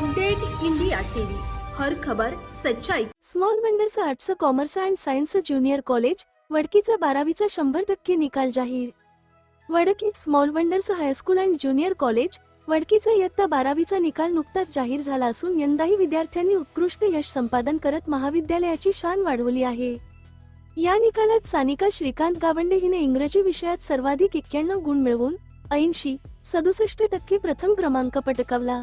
Update India TV. हर खबर सच्चाई. Small vendors arts commerce and science junior college वडकीचा बारावीचा शंभर टक्के निकाल जाहीर. Wadki small vendors high school and junior college वडकीचा इयत्ता बारावीचा निकाल नुकताच जाहीर झाला असून यंदाही विद्यार्थ्यांनी उत्कृष्ट यश संपादन करत महाविद्यालयाची शान वाढवली आहे. या निकालात सानिका श्रीकांत गावंडे हिने इंग्रजी विषयात सर्वाधिक एक्क्याण्णव गुण मिळवून ऐंशी सदुसष्ट टक्के प्रथम क्रमांक पटकावला.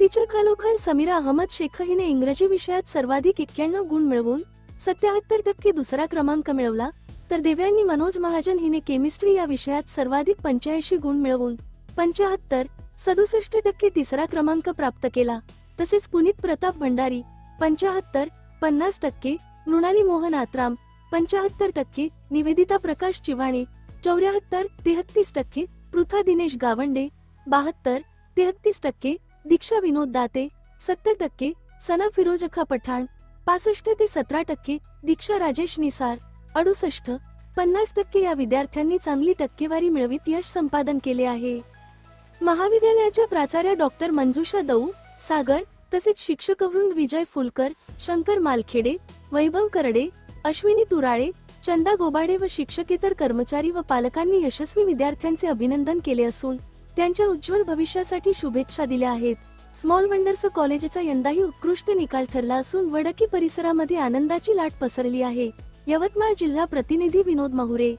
तिच्या खालोखाल समीरा अहमद शेख हिने इंग्रजी विषयात सर्वाधिक एक्क्याण्णव गुण मिळवून सत्याहत्तर टक्के दुसरा क्रमांक मिळवला तर देव्यांनी मनोज महाजन हिने केमिस्ट्री या विषयात सर्वाधिक पंच्याऐंशी गुण मिळवून पंचाहत्तर सदुसष्ट टक्के तिसरा क्रमांक प्राप्त केला. तसेच पुनीत प्रताप भंडारी पंचाहत्तर पन्नास टक्के मृणाली मोहन आत्राम पंचाहत्तर टक्के निवेदिता प्रकाश चिवाणे चौऱ्याहत्तर तेहत्तीस टक्के पृथा दिनेश गावंडे बहात्तर तेहत्तीस टक्के दीक्षा विनोद दाते सत्तर टक्के सना फिरोजखा पठाण पासष्ट ते सतरा टक्के दीक्षा राजेश निसार अडुसष्ट पन्नास टक्के या विद्यार्थ्यांनी चांगली टक्केवारी मिळवीत यश संपादन केले आहे. महाविद्यालयाच्या प्राचार्य डॉक्टर मंजुषा दऊ सागर तसेच शिक्षकवृंद विजय फुलकर शंकर मालखेडे वैभव करडे अश्विनी तुराळे चंदा गोबाडे व शिक्षकेतर कर्मचारी व पालकांनी यशस्वी विद्यार्थ्यांचे अभिनंदन केले असून त्यांच्या उज्ज्वल भविष्यासाठी शुभेच्छा दिल्या आहेत. स्मॉल वंडर्स कॉलेजचा यंदाही उत्कृष्ट निकाल ठरला असून वडकी परिसरामध्ये आनंदाची लाट पसरली आहे. यवतमाळ जिल्हा प्रतिनिधी विनोद महुरे.